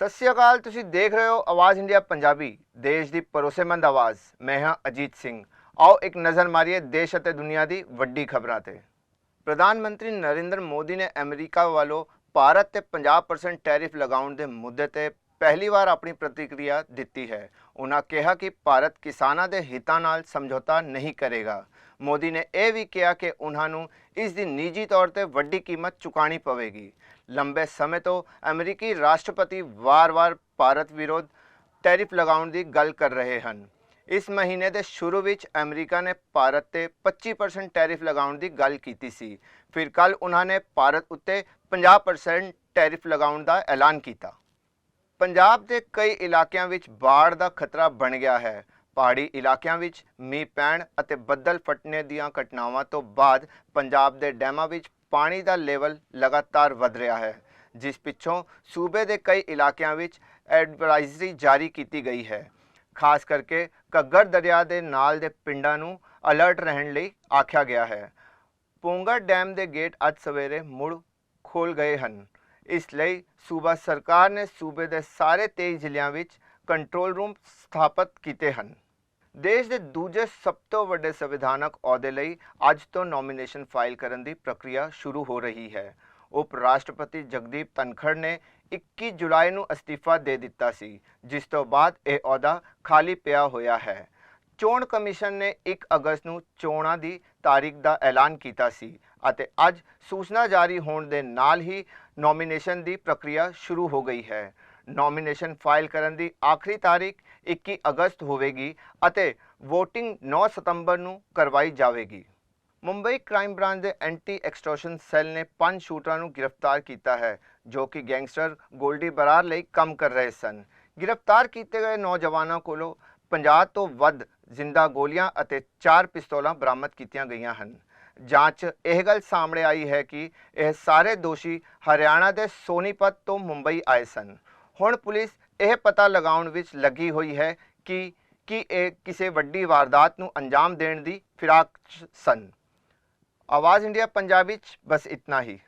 ਸਤਿ ਸ਼੍ਰੀ ਅਕਾਲ, ਤੁਸੀਂ ਦੇਖ ਰਹੇ ਹੋ ਆਵਾਜ਼ ਇੰਡੀਆ ਪੰਜਾਬੀ, ਦੇਸ਼ ਦੀ ਭਰੋਸੇਮੰਦ ਆਵਾਜ਼। ਮੈਂ ਹਾਂ ਅਜੀਤ ਸਿੰਘ। ਆਓ ਇੱਕ ਨਜ਼ਰ ਮਾਰੀਏ ਦੇਸ਼ ਅਤੇ ਦੁਨੀਆ ਦੀ ਵੱਡੀ ਖਬਰਾਂ ਤੇ। ਪ੍ਰਧਾਨ ਮੰਤਰੀ ਨਰਿੰਦਰ ਮੋਦੀ ਨੇ ਅਮਰੀਕਾ ਵੱਲੋਂ ਭਾਰਤ ਤੇ 50% ਟੈਰਿਫ ਲਗਾਉਣ ਦੇ ਮੁੱਦੇ ਤੇ ਪਹਿਲੀ ਵਾਰ ਆਪਣੀ ਪ੍ਰਤੀਕਿਰਿਆ ਦਿੱਤੀ ਹੈ। ਉਹਨਾਂ ਕਿਹਾ ਕਿ ਭਾਰਤ ਕਿਸਾਨਾਂ ਦੇ ਹਿੱਤਾਂ ਨਾਲ ਸਮਝੌਤਾ ਨਹੀਂ ਕਰੇਗਾ। ਮੋਦੀ ਨੇ ਇਹ ਵੀ ਕਿਹਾ ਕਿ ਉਹਨਾਂ ਨੂੰ ਇਸ ਦੀ ਨਿੱਜੀ ਤੌਰ ਤੇ ਵੱਡੀ ਕੀਮਤ ਚੁਕਾਣੀ ਪਵੇਗੀ। ਲੰਬੇ ਸਮੇਂ ਤੋਂ ਅਮਰੀਕੀ ਰਾਸ਼ਟਰਪਤੀ ਵਾਰ-ਵਾਰ ਭਾਰਤ ਵਿਰੋਧ ਟੈਰਿਫ ਲਗਾਉਣ ਦੀ ਗੱਲ ਕਰ ਰਹੇ ਹਨ। ਇਸ ਮਹੀਨੇ ਦੇ ਸ਼ੁਰੂ ਵਿੱਚ ਅਮਰੀਕਾ ਨੇ ਭਾਰਤ ਤੇ 25% ਟੈਰਿਫ ਲਗਾਉਣ ਦੀ ਗੱਲ ਕੀਤੀ ਸੀ। ਫਿਰ ਕੱਲ ਉਹਨਾਂ ਨੇ ਭਾਰਤ ਉੱਤੇ 50% ਟੈਰਿਫ ਲਗਾਉਣ ਦਾ ਐਲਾਨ ਕੀਤਾ। ਪੰਜਾਬ ਦੇ ਕਈ ਇਲਾਕਿਆਂ ਵਿੱਚ ਬਾੜ ਦਾ ਖਤਰਾ ਬਣ ਗਿਆ ਹੈ। ਪਹਾੜੀ ਇਲਾਕਿਆਂ ਵਿੱਚ ਮੀਂਹ ਪੈਣ ਅਤੇ ਬੱਦਲ ਫਟਣੇ ਦੀਆਂ ਘਟਨਾਵਾਂ ਤੋਂ ਬਾਅਦ ਪੰਜਾਬ ਦੇ ਡੈਮਾਂ ਵਿੱਚ ਪਾਣੀ ਦਾ ਲੈਵਲ ਲਗਾਤਾਰ ਵਧ ਰਿਹਾ ਹੈ, ਜਿਸ ਪਿੱਛੋਂ ਸੂਬੇ ਦੇ ਕਈ ਇਲਾਕਿਆਂ ਵਿੱਚ ਐਡਵਾਈਜ਼ਰੀ ਜਾਰੀ ਕੀਤੀ ਗਈ ਹੈ। ਖਾਸ ਕਰਕੇ ਘੱਗਰ ਦਰਿਆ ਦੇ ਨਾਲ ਦੇ ਪਿੰਡਾਂ ਨੂੰ ਅਲਰਟ ਰਹਿਣ ਲਈ ਆਖਿਆ ਗਿਆ ਹੈ। ਪੋਂਗਾ ਡੈਮ ਦੇ ਗੇਟ ਅੱਜ ਸਵੇਰੇ ਮੁੜ ਖੋਲ ਗਏ ਹਨ। ਇਸ ਲਈ ਸੂਬਾ ਸਰਕਾਰ ਨੇ ਸੂਬੇ ਦੇ ਸਾਰੇ 23 ਜ਼ਿਲ੍ਹਿਆਂ ਵਿੱਚ ਕੰਟਰੋਲ ਰੂਮ ਸਥਾਪਿਤ ਕੀਤੇ ਹਨ। ਦੇਸ਼ ਦੇ ਦੂਜੇ ਸਭ ਤੋਂ ਵੱਡੇ ਸੰਵਿਧਾਨਕ ਅਹੁਦੇ ਲਈ ਅੱਜ ਤੋਂ ਨੋਮੀਨੇਸ਼ਨ ਫਾਈਲ ਕਰਨ ਦੀ ਪ੍ਰਕਿਰਿਆ ਸ਼ੁਰੂ ਹੋ ਰਹੀ ਹੈ। ਉਪ ਰਾਸ਼ਟਰਪਤੀ ਜਗਦੀਪ ਧਨਖੜ ਨੇ 21 ਜੁਲਾਈ ਨੂੰ ਅਸਤੀਫਾ ਦੇ ਦਿੱਤਾ ਸੀ, ਜਿਸ ਤੋਂ ਬਾਅਦ ਇਹ ਅਹੁਦਾ ਖਾਲੀ ਪਿਆ ਹੋਇਆ ਹੈ। ਚੋਣ ਕਮਿਸ਼ਨ ਨੇ 1 ਅਗਸਤ ਨੂੰ ਚੋਣਾਂ ਦੀ ਤਾਰੀਖ ਦਾ ਐਲਾਨ ਕੀਤਾ ਸੀ ਅਤੇ ਅੱਜ ਸੂਚਨਾ ਜਾਰੀ ਹੋਣ ਦੇ ਨਾਲ ਹੀ ਨੋਮੀਨੇਸ਼ਨ ਦੀ ਪ੍ਰਕਿਰਿਆ ਸ਼ੁਰੂ ਹੋ ਗਈ ਹੈ। ਨੋਮੀਨੇਸ਼ਨ ਫਾਈਲ ਕਰਨ ਦੀ ਆਖਰੀ ਤਾਰੀਖ 21 ਅਗਸਤ ਹੋਵੇਗੀ ਅਤੇ VOTING 9 ਸਤੰਬਰ ਨੂੰ ਕਰਵਾਈ ਜਾਵੇਗੀ। ਮੁੰਬਈ ਕ੍ਰਾਈਮ ਬ੍ਰਾਂਚ ਦੇ ਐਂਟੀ ਐਕਸਟ੍ਰੋਸ਼ਨ ਸੈੱਲ ਨੇ ਪੰਜ ਸ਼ੂਟਰਾਂ ਨੂੰ ਗ੍ਰਿਫਤਾਰ ਕੀਤਾ ਹੈ, ਜੋ ਕਿ ਗੈਂਗਸਟਰ ਗੋਲਡੀ ਬਰਾਰ ਲਈ ਕੰਮ ਕਰ ਰਹੇ ਸਨ। ਗ੍ਰਿਫਤਾਰ ਕੀਤੇ ਗਏ ਨੌਜਵਾਨਾਂ ਕੋਲੋਂ 50 ਤੋਂ ਵੱਧ ਜ਼ਿੰਦਾ ਗੋਲੀਆਂ ਅਤੇ 4 ਪਿਸਤੌਲਾਂ ਬਰਾਮਦ ਕੀਤੀਆਂ ਗਈਆਂ ਹਨ। ਜਾਂਚ ਇਹ ਗੱਲ ਸਾਹਮਣੇ ਆਈ ਹੈ ਕਿ ਇਹ ਸਾਰੇ ਦੋਸ਼ੀ ਹਰਿਆਣਾ ਦੇ ਸੋਨੀਪਤ ਤੋਂ ਮੁੰਬਈ ਆਏ ਸਨ। ਹੁਣ ਪੁਲਿਸ ਇਹ ਪਤਾ ਲਗਾਉਣ ਵਿੱਚ ਲੱਗੀ ਹੋਈ ਹੈ ਕਿ, ਕੀ ਇਹ ਕਿਸੇ ਵੱਡੀ ਵਾਰਦਾਤ ਨੂੰ ਅੰਜਾਮ ਦੇਣ ਦੀ ਫਿਰਾਕ 'ਚ ਸਨ। ਆਵਾਜ਼ ਇੰਡੀਆ, ਪੰਜਾਬ 'ਚ ਬਸ ਇਤਨਾ ਹੀ।